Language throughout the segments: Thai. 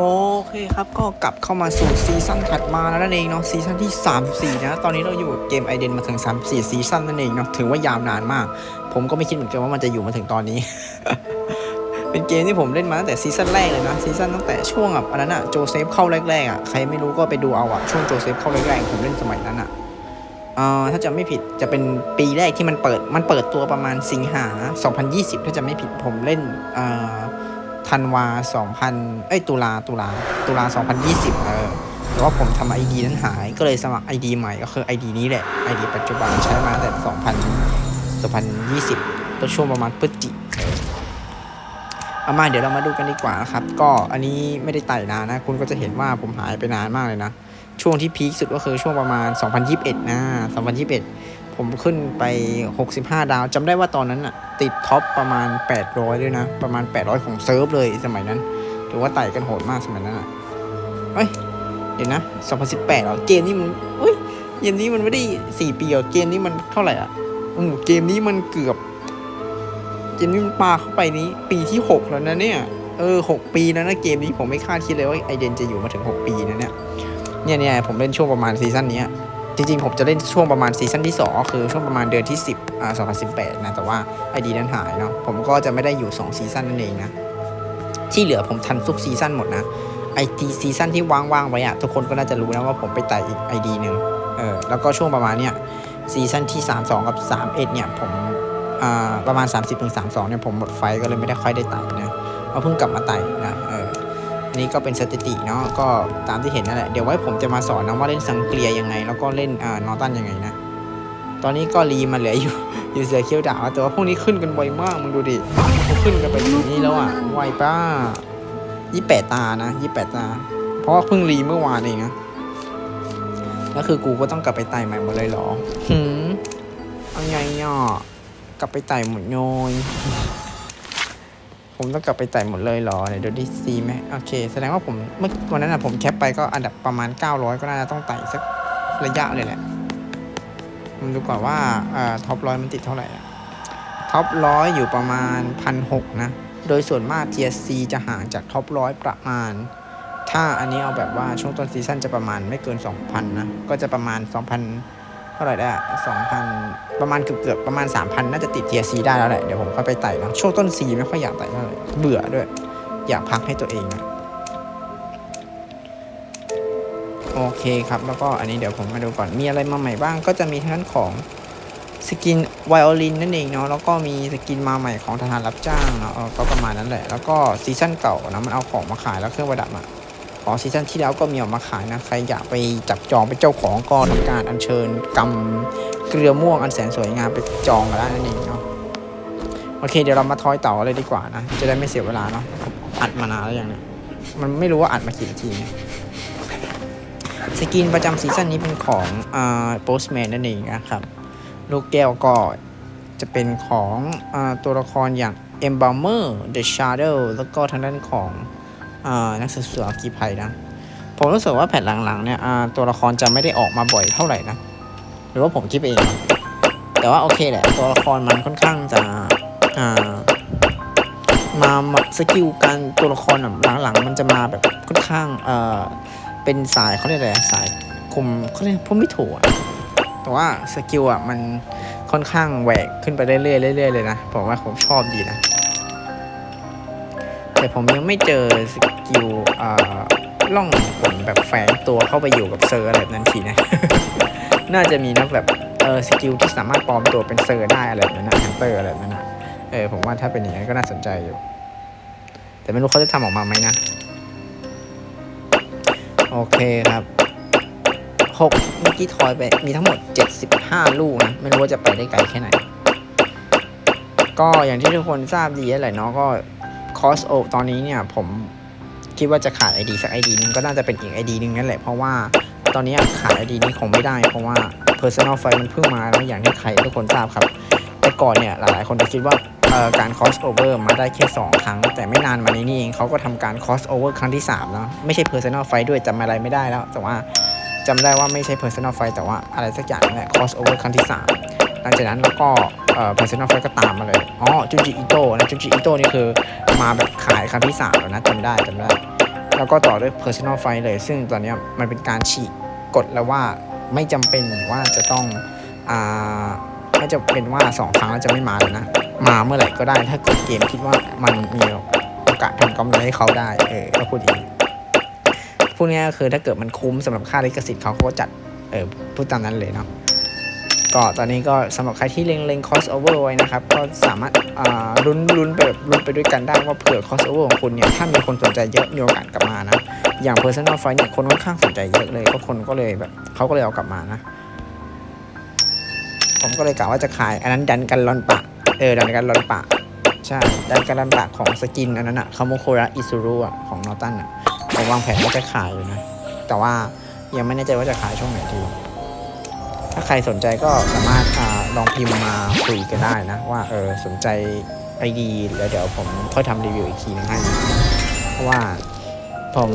โอเคครับก็กลับเข้ามาสู่ซีซั่นถัดมาแล้วนั่นเองเนาะซีซั่นที่ 3 4 นะ ตอนนี้เราอยู่กับเกมไอเดนมาถึง 3 4 ซีซั่นนั่นเองเนาะถือว่ายาวนานมาก ผมก็ไม่คิดเหมือนกันว่ามันจะอยู่มาถึงตอนนี้ เป็นเกมที่ผมเล่นมาตั้งแต่ซีซั่นแรกเลยนะซีซั่นตั้งแต่ช่วงแบบอันนั้นอะโจเซฟเข้าแรกๆอะใครไม่รู้ก็ไปดูเอาอะช่วงโจเซฟเข้าแรกๆผมเล่นสมัยนั้นอะอ่าถ้าจะไม่ผิดจะเป็นปีแรกที่มันเปิดมันเปิดตัวประมาณสิงหา 2020 ถ้าจะไม่ผิดผมเล่นอ่า ธันวา2000 เอ้ยตุลาตุลาตุลา 2020 เออแต่ว่าผมทำไอดีนั้นหาย ก็เลยสมัครไอดีใหม่ก็คือไอดีนี้แหละไอดีปัจจุบันใช้มาตั้งแต่ 2000 2020 ก็ช่วงประมาณพฤศจิเออเอามาเดี๋ยวเรามาดูกันดีกว่านะครับ ก็อันนี้ไม่ได้ไต่นานนะ คุณก็จะเห็นว่าผมหายไปนานมากเลยนะ ช่วงที่พีคสุดก็คือช่วงประมาณ 2021 นะ 2021 ผมขึ้นไป 65 ดาวจำได้ว่าตอนนั้นอะติดท็อปประมาณ 800 ด้วยนะ ประมาณ 800 ของเซิร์ฟเลยสมัยนั้นถือว่าไต่กันโหดมากสมัยนั้นอะเอ้ยเดี๋ยวนะ 2018เหรอเกมนี้มันเอ้ยเกมนี้มันไม่ได้ 4 ปีเหรอเกมนี้มันเท่าไหร่อะอืมเกมนี้มันเกือบเกมนี้มันปาเข้าไปนี้ ปีที่ 6 แล้วนะเนี่ยเออ6ปีแล้วนะเกมนี้ผมไม่คาดคิดเลยว่าไอเดนจะอยู่มาถึง 6 ปีนะเนี่ยเนี่ยเนี่ยผมเล่นช่วงประมาณซีซั่นนี้ จริงๆ ผมจะเล่นช่วงประมาณซีซั่นที่ 2 คือช่วงประมาณเดือนที่ 10อ่า2018 นะ แต่ว่าไอดีนั้นหายเนาะผมก็จะไม่ได้อยู่ 2 ซีซั่นนั่นเองนะ ที่เหลือผมทันทุกซีซั่นหมดนะไอทีซีซั่นที่ว่างๆไว้อะทุกคนก็น่าจะรู้นะว่าผมไปไต่อีกไอดีหนึ่งเออแล้วก็ช่วงประมาณเนี้ยซีซั่นที่ 32 กับ 31 เนี่ยผมอ่าประมาณ 30ถึง32เนี่ยผมหมดไฟก็เลยไม่ได้ค่อยได้ไต่นะมาเพิ่งกลับมาไต่นะเออ นนี้ก็เป็นสถิติเนาะก็ตามที่เห็นนั่นแหละเดี๋ยวไว้ผมจะมาสอนนะว่าเล่นสังเกลียยังไง แล้วก็เล่นอ่านอตันยังไงนะ ตอนนี้ก็รีมาเหลืออยู่อยู่เสือเคี้ยวดาวแต่ว่าพวกนี้ขึ้นกันบ่อยมากมึงดูดิเขาขึ้นกันไปถึงนี้แล้วอะไวป้ายี่แปดตานะยี่แปดตา เพราะว่าเพิ่งรีเมื่อวานเองนะแล้วคือกูก็ต้องกลับไปไต่ใหม่หมดเลยเหรอหืมเอาไงอะกลับไปไต่หมดโยย ผมต้องกลับไปไต่หมดเลยเหรอเดี๋ยวดูดีซีไหมโอเค แสดงว่าผมเมื่อวันนั้นนะผมแคปไปก็อันดับประมาณ 900 ก็น่าจะต้องไต่สักระยะเลยแหละผมดูก่อนว่าอ่าท็อปร้อยมันติดเท่าไหร่ท็อปร้อยอยู่ประมาณพันหกนะ โดยส่วนมาก TSC จะห่างจากท็อปร้อยประมาณ ถ้าอันนี้เอาแบบว่าช่วงต้นซีซั่นจะประมาณไม่เกิน 2,000 นะ ก็จะประมาณ 2,000 ท่าไหร่ได้สอะ2,000ประมาณเกือบเกือบประมาณ 3,000 น่าจะติด TSC ได้แล้วแหละ เดี๋ยวผมค่อยไปไต่นะช่วงต้นซีไม่ค่อยอยากไต่เท่าไหร่เบื่อด้วย อยากพักให้ตัวเองนะโอเคครับ แล้วก็อันนี้เดี๋ยวผมมาดูก่อน มีอะไรมาใหม่บ้าง ก็จะมีทั้งของสกินไวโอลินนั่นเองเนาะ แล้วก็มีสกินมาใหม่ของทหารรับจ้างเนาะเออก็ประมาณนั้นแหละ แล้วก็ซีซั่นเก่านะมันเอาของมาขายแล้วเครื่องประดับอะ ของซีซั่นที่แล้วก็มีออกมาขายนะใครอยากไปจับจองเป็นเจ้าของก็ทำการอัญเชิญกำเกลือม่วงอันแสนสวยงามไปจองกันได้นั่นเองเนาะโอเคเดี๋ยวเรามาทอยต่อเลยดีกว่านะ จะได้ไม่เสียเวลาเนาะอัดมานานแล้วอย่างเนี้ยมันไม่รู้ว่าอัดมากี่นาทีนะสกินประจำซีซั่นนี้เป็นของอ่าโปสแมนนั่นเองนะครับ ลูกแก้วก็จะเป็นของอาตัวละครอย่าง e m b a l m e r The Shadow แล้วก็ทางด้านของ นักสืบสวนกีภัยนะผมรู้สึกว่าแผ่นหลังๆเนี่ยตัวละครจะไม่ได้ออกมาบ่อยเท่าไหร่นะหรือว่าผมคิดเอง แต่ว่าโอเคแหละ ตัวละครมันค่อนข้างจะอ่ามามาสกิลการตัวละครหลังๆ มันจะมาแบบค่อนข้างเออเป็นสายเขาเรียกอะไรสายคุมเขาเรียกพูดไม่ถูกอะแต่ว่าสกิลอะมันค่อนข้างแหวกขึ้นไปเรื่อยๆเรื่อยๆเลยนะผมว่าผมชอบดีนะ แต่ผมยังไม่เจอสกิลอ่าล่องผลแบบแฝงตัวเข้าไปอยู่กับเซอร์อะไรแบบนั้นทีนะ น่าจะมีนะแบบเออสกิลที่สามารถปลอมตัวเป็นเซอร์ได้อะไรแบบนั้นนะแฮนเตอร์อะไรแบบนั้นนะเออผมว่าถ้าเป็นอย่างนั้นก็น่าสนใจอยู่ แต่ไม่รู้เขาจะทำออกมาไหมนะ โอเคครับหกเมื่อกี้ทอยไปมีทั้งหมด 75 ลูกนะ ไม่รู้ว่าจะไปได้ไกลแค่ไหน ก็อย่างที่ทุกคนทราบดีแหละเนาะก็ คอสโอตอนนี้เนี่ยผมคิดว่าจะขาย ID สัก ID นึงก็น่าจะเป็นอีก ID นึงนั่นแหละ เพราะว่าตอนนี้ขาย ID นี้คงไม่ได้ เพราะว่า Personal f i มันเพิ่งมาแล้วอย่างที่ใครทุกคนทราบครับ แต่ก่อนเนี่ยหลายๆ คนจะคิดว่าการ cross over มาได้แค่ 2 ครั้ง แต่ไม่นานมานี้นี่เองเขาก็ทำการ cross over ครั้งที่3แล้วไม่ใช่ personal f i ด้วยจำอะไรไม่ได้แล้ว แต่ว่าจำได้ว่าไม่ใช่ personal f i แต่ว่าอะไรสักอย่างนั่แหละ cross over ครั้งที่ 3 ลังจากนั้นแล้วก็เอ่อ personal fight ก็ตามมาเลยอ๋อจูจิอิโต้นะจูจิอิโต้นี่คือมาแบบขายครั้งที่3แล้วนะจำได้จำได้ แล้วก็ต่อด้วย personal fight เลย ซึ่งตอนนี้มันเป็นการฉีกกฎแล้วว่าไม่จำเป็นว่าจะต้องอ่าไม่จำเป็นว่าสองครั้งแล้วจะไม่มาเลยนะ มาเมื่อไหร่ก็ได้ถ้าเกิดเกมคิดว่ามันมีโอกาสทำกำไรให้เขาได้เออก็พูดอีกพูดง่ายก็คือถ้าเกิดมันคุ้มสำหรับค่าลิขสิทธิ์เขาเขาก็จัดเออพูดตามนั้นเลยเนาะ ก็ตอนนี้ก็สำหรับใครที่เล็งเล็ง crossover ไว้นะครับ ก็สามารถอ่าลุ้นลุ้นไปแบบลุ้นไปด้วยกันได้ว่าเผื่อ crossover ของคุณเนี่ย ถ้ามีคนสนใจเยอะมีโอกาสกลับมานะ อย่าง personal fight เนี่ยคนค่อนข้างสนใจเยอะเลย ก็คนก็เลยแบบเขาก็เลยเอากลับมานะ ผมก็เลยกะว่าจะขาย อันนั้นดันกันลอนปะ เออ ดันกันลอนปะ ใช่ ดันกันลอนปะของสกินอันนั้นอะคาโมโคระอิซูรุอะของนอตันอะผมวางแผนว่าจะขายอยู่นะ แต่ว่ายังไม่แน่ใจว่าจะขายช่วงไหนดี ถ้าใครสนใจก็สามารถอลองพิมพ์มาคุยกันได้นะ ว่าเออสนใจไอดีแล้วเดี๋ยวผมค่อยทำรีวิวอีกทีนึงให้นะเพราะว่าผม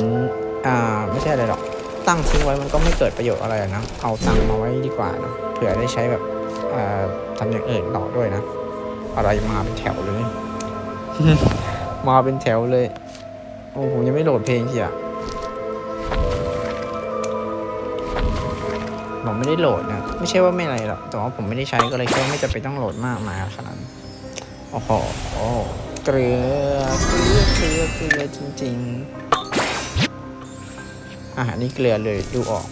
อ่าไม่ใช่อะไรหรอกตั้งทิ้งไว้มันก็ไม่เกิดประโยชน์อะไรนะเอาตังค์มาไว้ดีกว่านะเผื่อได้ใช้แบบทำอย่างอื่นต่อด้วยนะ อะไรมาเป็นแถวเลย มาเป็นแถวเลยโอ้ผมยังไม่โหลดเพลงเชีย ผมไม่ได้โหลดนะ ไม่ใช่ว่าไม่อะไรหรอก แต่ว่าผมไม่ได้ใช้ก็เลยคิดว่าไม่จำเป็นต้องโหลดมากมายขนาดนั้นโอ้โหเกลือเกลือเกลือเกลือจริงๆ อะนี่เกลือเลยดูออก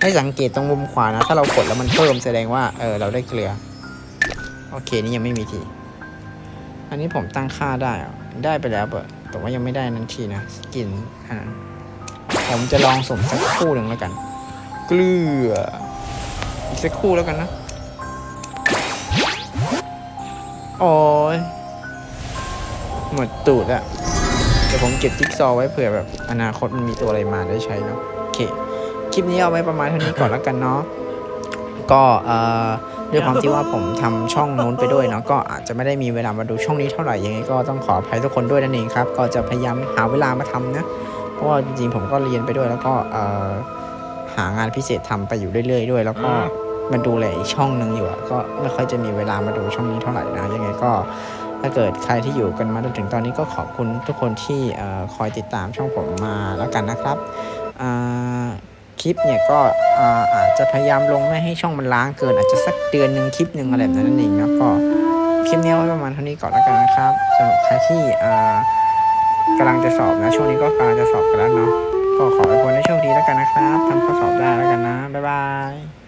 ให้สังเกตตรงมุมขวานะ ถ้าเรากดแล้วมันเพิ่มแสดงว่าเออเราได้เกลือ โอเคนี่ยังไม่มีที อันนี้ผมตั้งค่าได้อะได้ไปแล้วเปล่าแต่ว่ายังไม่ได้นั้นทีนะสกินอันนั้นผมจะลองสมสักคู่หนึ่งแล้วกัน เกลือ อีกสักครู่แล้วกันนะโอ้ยหมดตูดอะเดี๋ยวผมเก็บจิ๊กซอไว้เผื่อแบบอนาคตมันมีตัวอะไรมาได้ใช้เนาะโอเค คลิปนี้เอาไว้ประมาณเท่านี้ก่อนแล้วกันเนาะก็เอ่อด้วยความที่ว่าผมทำช่องนู้นไปด้วยเนาะก็อาจจะไม่ได้มีเวลามาดูช่องนี้เท่าไหร่ยังไงก็ต้องขออภัยทุกคนด้วยนั่นเองครับ ก็จะพยายามหาเวลามาทำนะ เพราะว่าจริงๆผมก็เรียนไปด้วยแล้วก็เอ่อ หางานพิเศษทำไปอยู่เรื่อยๆด้วย แล้วก็มาดูแลอีกช่องหนึ่งอยู่อะก็ไม่ค่อยจะมีเวลามาดูช่องนี้เท่าไหร่นะยังไงก็ถ้าเกิดใครที่อยู่กันมาจนถึงตอนนี้ก็ขอบคุณทุกคนที่เอ่อคอยติดตามช่องผมมาแล้วกันนะครับอ่าคลิปเนี่ยก็อ่าอาจจะพยายามลงไม่ให้ช่องมันล้างเกิน อาจจะสักเดือนหนึ่งคลิปหนึ่งอะไรแบบนั้นนั่นเองนะก็คลิปนี้เอาไว้ประมาณเท่านี้ก่อนแล้วกันนะครับสำหรับใครที่อ่ากำลังจะสอบนะช่วงนี้ก็กำลังจะสอบกันแล้วเนาะ ก็ขอให้คนได้โชคดีแล้วกันนะครับทำข้อสอบได้แล้วกันนะ บ๊ายบาย